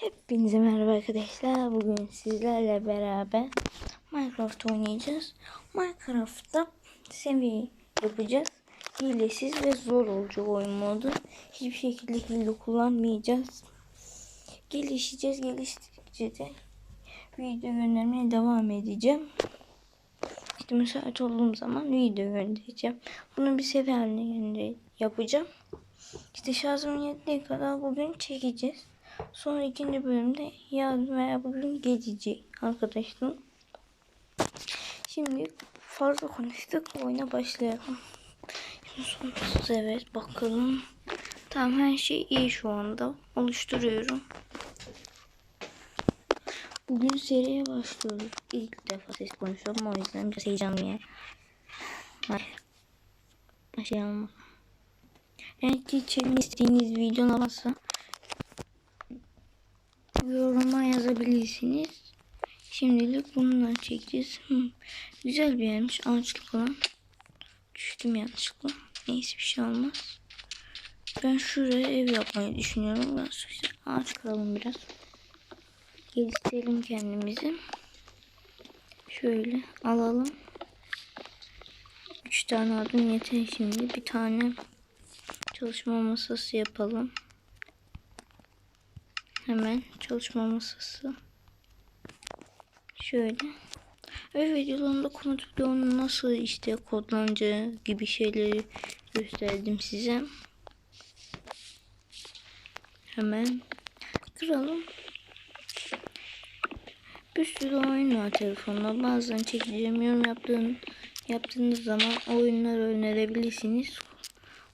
Hepinize merhaba arkadaşlar. Bugün sizlerle beraber Minecraft oynayacağız. Minecraft'ta seviye yapacağız. Hilesiz ve zor olacak oyun modu. Hiçbir şekilde hile kullanmayacağız. Gelişeceğiz. Geliştikçe de video göndermeye devam edeceğim. İşte müsait olduğum zaman video göndereceğim. Bunu bir sefer haline yapacağım. İşte şarjım yettiği kadar bugün çekeceğiz. Sonra ikinci bölümde yarın veya bugün gelecek arkadaşlar. Şimdi fazla konuştuk. Oyuna başlayalım. Evet bakalım. Tamam her şey iyi şu anda. Oluşturuyorum. Bugün seriye başlıyoruz. İlk defa ses konuşuyorum. O yüzden biraz heyecanlıyım. Başlayalım. Eğer ki çekmek istediğiniz videolar varsa yoruma yazabilirsiniz. Şimdilik bununla çekeceğiz. Hı. Güzel bir yermiş. Ağaçlık falan. Düştüm yanlışlıkla. Neyse bir şey olmaz. Ben şuraya ev yapmayı düşünüyorum. Ben işte ağaç kıralım biraz. Geliştirelim kendimizi. Şöyle alalım. Üç tane adım yeter şimdi. Bir tane çalışma masası yapalım. Hemen çalışma masası. Şöyle. Ve videolarımda komut bloğunun nasıl işte kodlanacağı gibi şeyleri gösterdim size. Hemen kıralım. Bir sürü oyun var telefonda. Bazen çekeceğim yorum yaptığın, yaptığınız zaman oyunlar önerebilirsiniz.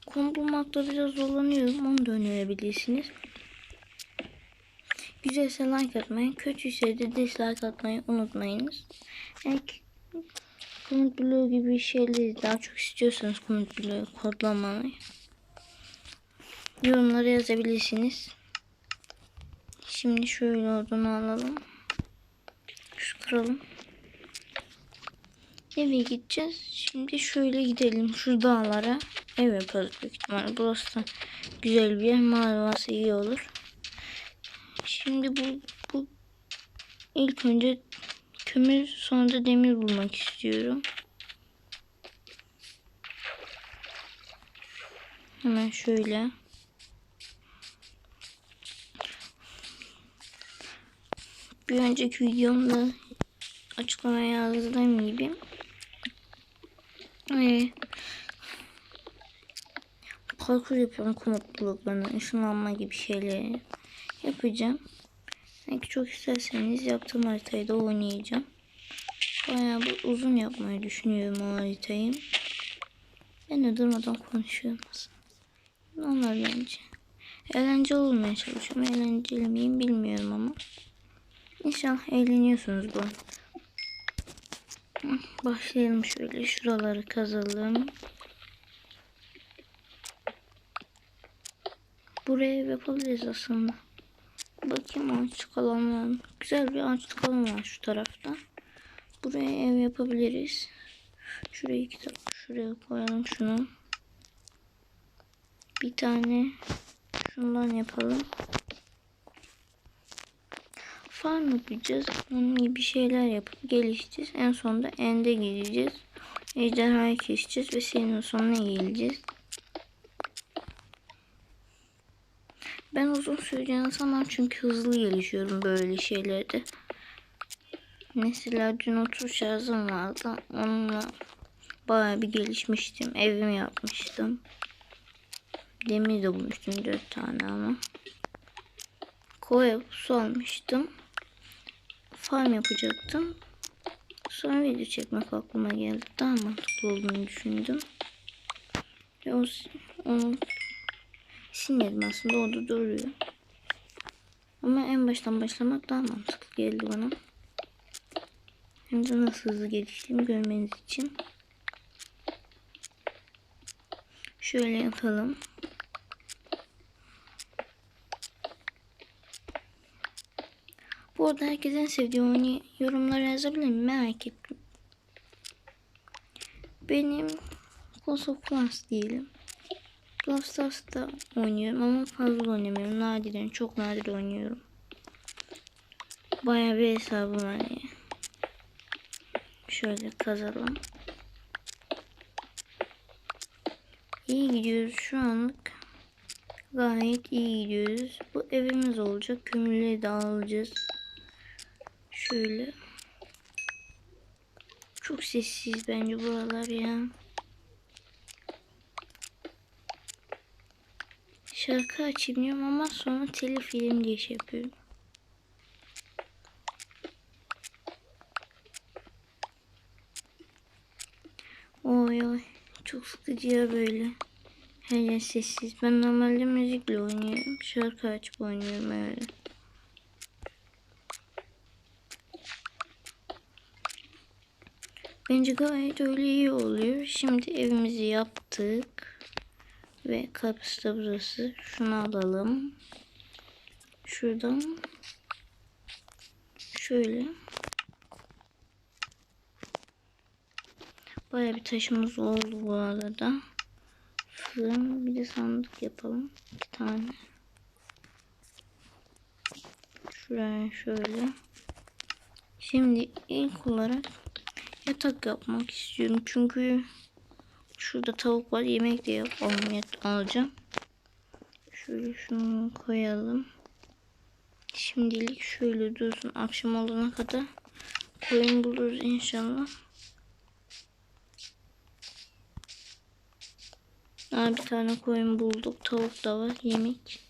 Konu bulmakta biraz zorlanıyorum. Onu da önerebilirsiniz. Güzelse like atmayı, kötüyse de dislike atmayı unutmayınız. Eğer komut bloğu gibi şeyleri daha çok istiyorsanız komut bloğu kodlamayı yorumlara yazabilirsiniz. Şimdi şöyle odunu alalım. Şu kıralım. Eve gideceğiz. Şimdi şöyle gidelim şu dağlara. Ev yaparız büyük ihtimalle. Burası da güzel bir yer. Mavi iyi olur. Şimdi bu, bu ilk önce kömür sonra da demir bulmak istiyorum. Hemen şöyle. Bir önceki videomda açıklamaya yazdığım gibi ee, parkur yapıyorum komut bloklarına ışınlanma gibi şeyleri yapacağım. Belki çok isterseniz yaptığım haritayı da oynayacağım. Bayağı bir uzun yapmayı düşünüyorum o haritayı. Ben de durmadan konuşuyorum aslında. Onlar bence. Eğlenceli olmaya çalışıyorum. Eğlenceli miyim bilmiyorum ama. İnşallah eğleniyorsunuz bu. Başlayalım şöyle. Şuraları kazalım. Buraya yapabiliriz aslında. Bakayım ağaçlık alan? Güzel bir ağaçlık alan var şu tarafta. Buraya ev yapabiliriz. Şuraya iki tane şuraya koyalım şunu. Bir tane şundan yapalım. Farm yapacağız. Onun gibi şeyler yapıp gelişeceğiz. En sonunda ende gideceğiz. Ejderhayı keseceğiz ve senin sonuna geleceğiz. Ben uzun süreceğini sanmam çünkü hızlı gelişiyorum böyle şeylerde. Mesela dün 30 şarjım vardı. Onunla bayağı bir gelişmiştim. Evimi yapmıştım. Demir de bulmuştum 4 tane ama. Koya su almıştım. Farm yapacaktım. Sonra video çekmek aklıma geldi. Daha mantıklı olduğunu düşündüm. Ve onu Silmedim aslında o da duruyor. Ama en baştan başlamak daha mantıklı geldi bana. Hem de nasıl hızlı geliştiğimi görmeniz için. Şöyle yapalım. Bu arada herkesin sevdiği oyunu yorumlara yazabilir mi? Merak ettim. Benim Clash of Clans diyelim. Brawl Stars'ta oynuyorum ama fazla oynamıyorum. Nadiren çok nadir oynuyorum. Bayağı bir hesabım var ya. Şöyle kazalım. İyi gidiyoruz şu anlık. Gayet iyi gidiyoruz. Bu evimiz olacak. Kömürleri de alacağız. Şöyle. Çok sessiz bence buralar ya. Şarkı açayım ama sonra telif film diye şey yapıyorum. Oy oy. Çok sıkıcı ya böyle. Her yer sessiz. Ben normalde müzikle oynuyorum. Şarkı açıp oynuyorum öyle. Bence gayet öyle iyi oluyor. Şimdi evimizi yaptık. Ve kapısı da burası. Şunu alalım. Şuradan. Şöyle. Baya bir taşımız oldu bu arada. Fırın bir de sandık yapalım. Bir tane. Şuraya şöyle. Şimdi ilk olarak yatak yapmak istiyorum. Çünkü şurada tavuk var. Yemek de yapalım. alacağım. Şöyle şunu koyalım. Şimdilik şöyle dursun. Akşam olana kadar koyun buluruz inşallah. Aa, bir tane koyun bulduk. Tavuk da var. Yemek.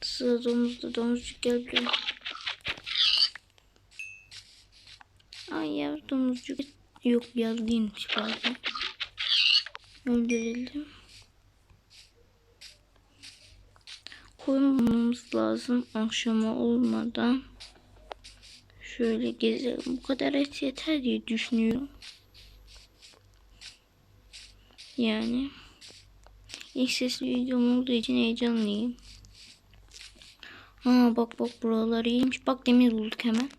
Sıra domuzda domuzcuk gel buraya. Ay yavru domuzcuk. Yok yavru değilmiş pardon. Öldürelim. Koyun bulmamız lazım akşama olmadan. Şöyle gezelim. Bu kadar et yeter diye düşünüyorum. Yani ilk sesli videom olduğu için heyecanlıyım. Ha bak bak buralar iyiymiş. Bak demir bulduk hemen.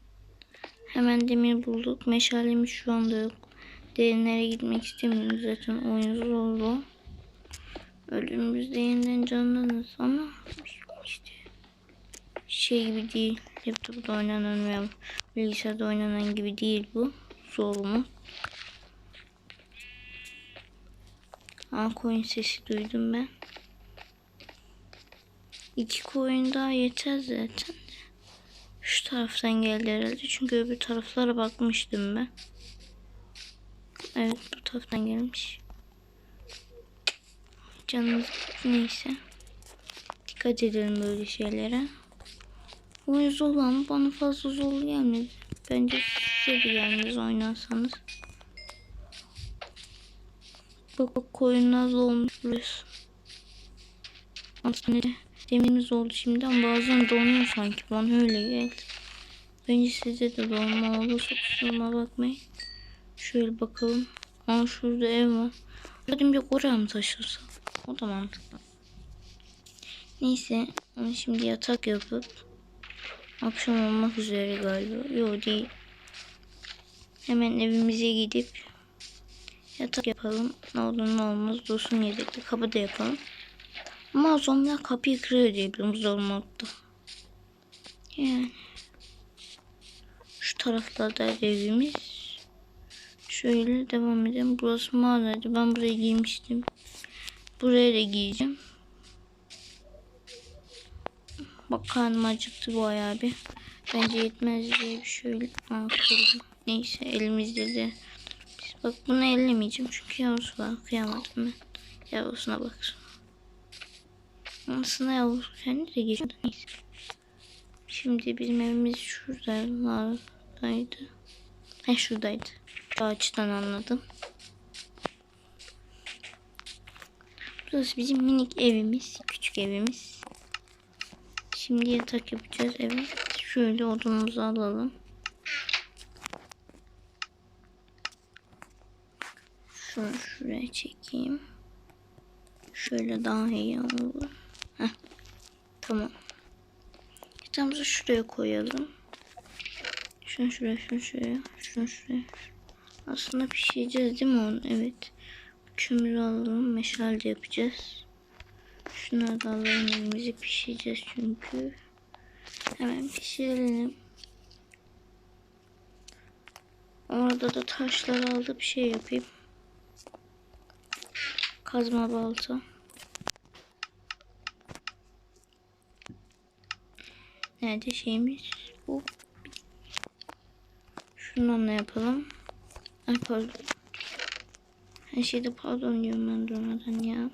Hemen demir bulduk. Meşalemiz şu anda yok. Derinlere gitmek istemiyoruz zaten oyun zorlu. Ölümümüzde yeniden canlanırız ama işte şey gibi değil. Laptopta oynanan veya bilgisayarda oynanan gibi değil bu. Zor mu? Aa koyun sesi duydum ben. İki koyun daha yeter zaten. Şu taraftan geldi herhalde. Çünkü öbür taraflara bakmıştım ben. Evet bu taraftan gelmiş. Canımız neyse. Dikkat edelim böyle şeylere. Oyun zor bana fazla zor gelmedi. Bence size de gelmez oynarsanız. Bak bak koyunlar olmuş burası. Demirimiz oldu şimdi ama bazen donuyor sanki bana öyle geldi. Bence size de donma olursa kusuruma bakmayın. Şöyle bakalım. Aa şurada ev var. Dedim bir oraya mı taşırsam? O da mantıklı. Neyse. Şimdi yatak yapıp akşam olmak üzere galiba. Yok değil. Hemen evimize gidip yatak yapalım. Ne olur ne olmaz. Dursun yedekli. Kapı da yapalım. Ama zombiler kapıyı kırıyor diye biliyorum zor modda. Yani. Şu taraflarda evimiz. Şöyle devam edelim. Burası mağaraydı. Ben buraya giymiştim. Buraya da giyeceğim. Bak karnım acıktı bu ayağı bir. Bence yetmez diye bir şöyle Aa, Neyse elimizde de. Bak bunu ellemeyeceğim çünkü yavrusu var. Kıyamadım ben. Yavrusuna baksın. Aslında yavrusu kendi de geçiyordu. Neyse. Şimdi bizim evimiz şuradaydı. He şuradaydı. Şu açıdan anladım. Burası bizim minik evimiz. Küçük evimiz. Şimdi yatak yapacağız. Evet. Şöyle odunumuzu alalım. Şunu şuraya çekeyim. Şöyle daha iyi olur. Heh. Tamam. Yatağımızı şuraya koyalım. Şunu şuraya, şunu şuraya, şunu şuraya. Aslında pişireceğiz değil mi onu? Evet. Kömür alalım. Meşale de yapacağız. Şunları da alalım elimizi pişireceğiz çünkü. Hemen pişirelim. Orada da taşları alıp şey yapayım. Kazma balta. Nerede şeyimiz? Bu. Şundan ne yapalım? Ay pardon. Her şeyde pardon diyorum ben durmadan ya.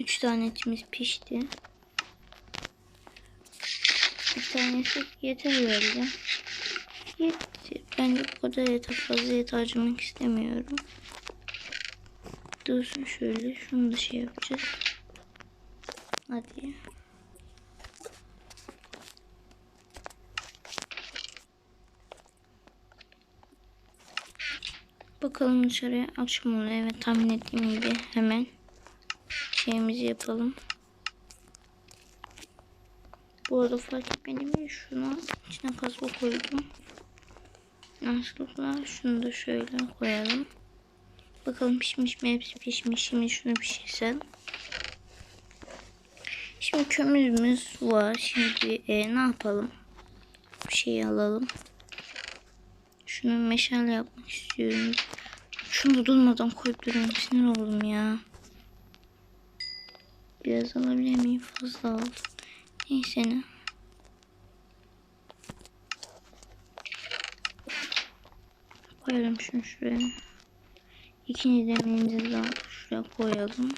Üç tane etimiz pişti. Bir tanesi yeter herhalde. Yetti. Bence bu kadar yeter. Fazla et harcamak istemiyorum. Dursun şöyle. Şunu da şey yapacağız. Hadi. Bakalım dışarıya akşam oluyor. Evet tahmin ettiğim gibi hemen şeyimizi yapalım. Bu arada fark etmedim mi? Şuna içine kazma koydum. Yanlışlıkla şunu da şöyle koyalım. Bakalım pişmiş mi? Hepsi pişmiş. Şimdi şunu pişirsem. Şimdi kömürümüz var. Şimdi e, ne yapalım? Bir şey alalım. Şunu meşale yapmak istiyorum. Şunu da durmadan koyup duruyorum. Sinir oldum ya. Biraz alabilir miyim? Fazla aldım. Neyse ne. Koyalım şunu şuraya. İkinci demirimizi daha şuraya koyalım.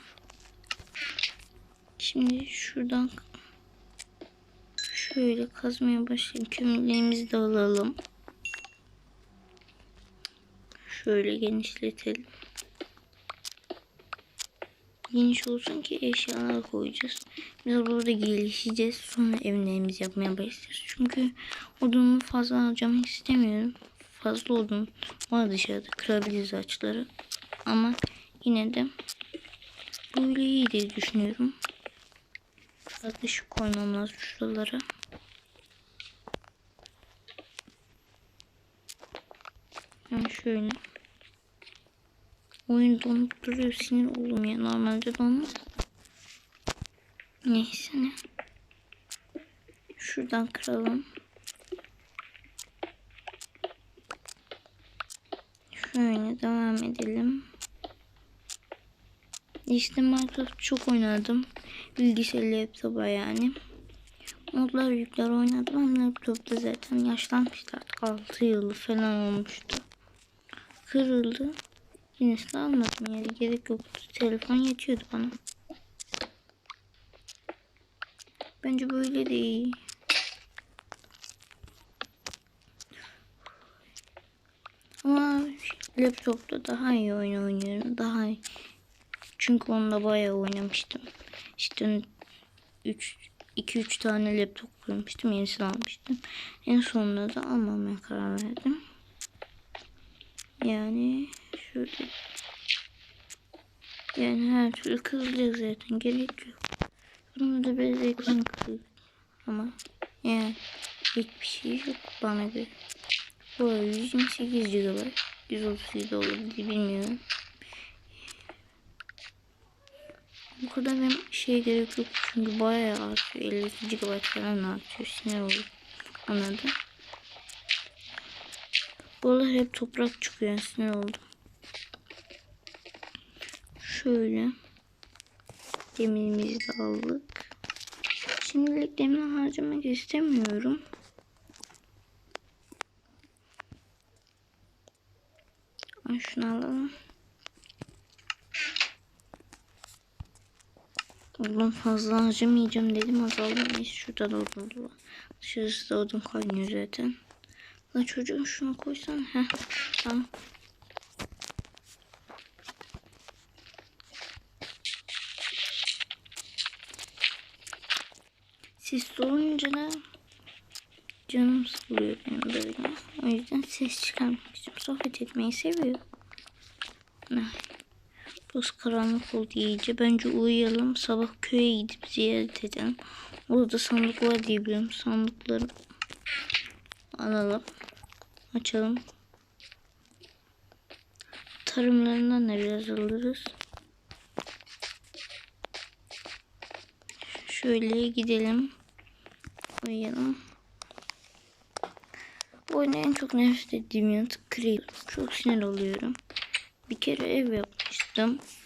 Şimdi şuradan şöyle kazmaya başlayalım. Kömürlerimizi de alalım. Şöyle genişletelim. Geniş olsun ki eşyalar koyacağız. Biz burada gelişeceğiz. Sonra evlerimizi yapmaya başlayacağız. Çünkü odunu fazla harcamak istemiyorum. Fazla odun var dışarıda. Kırabiliriz ağaçları. Ama yine de böyle iyi diye düşünüyorum. Biraz ışık koymam lazım şuralara. Yani şöyle. Oyun donup duruyor. Sinir oldum ya. Normalde donmaz. Neyse ne. Şuradan kıralım. Şöyle devam edelim. İşte Minecraft çok oynadım. Bilgisayar laptopa yani. Modlar yükler oynadım ama laptopta zaten yaşlanmıştı artık 6 yılı falan olmuştu. Kırıldı. Yenisini almadım yani gerek yoktu. Telefon yetiyordu bana. Bence böyle de iyi. Ama laptopta daha iyi oyun oynuyorum. Daha iyi. Çünkü onda bayağı oynamıştım. İşte 3 2-3 tane laptop kurmuştum. Yenisini almıştım. En sonunda da almamaya karar verdim. Yani şöyle yani her türlü kırılacak zaten. Gerek yok. Bunu da biraz ekran. Ama yani hiçbir şey yok bana göre. Bu arada 128 GB 137 olabilir bilmiyorum. Bu kadar benim şey gerek yok çünkü bayağı artıyor. 52 GB falan artıyor. Sinir olur. Anladın? Bu arada hep toprak çıkıyor. Sinir oldum. Şöyle. Demirimizi de aldık. Şimdilik demir harcamak istemiyorum. Şunu alalım. Oğlum fazla harcamayacağım dedim. Neyse şurada da odun var. Dışarısı da odun kaynıyor zaten. La çocuğum şunu koysan. Heh tamam. Ses olunca da canım sıkılıyor benim böyle. O yüzden ses çıkarmak istiyorum. Sohbet etmeyi seviyorum. Ay. Burası karanlık oldu iyice. Bence uyuyalım. Sabah köye gidip ziyaret edelim. Orada sandık var diye biliyorum. Sandıkları alalım. Açalım. tarımlarından da biraz alırız. Şöyle gidelim. Uyuyalım. Bu oyunda en çok nefret ettiğim yanıt Creeper. Çok sinir oluyorum. Bir kere ev yapmıştım.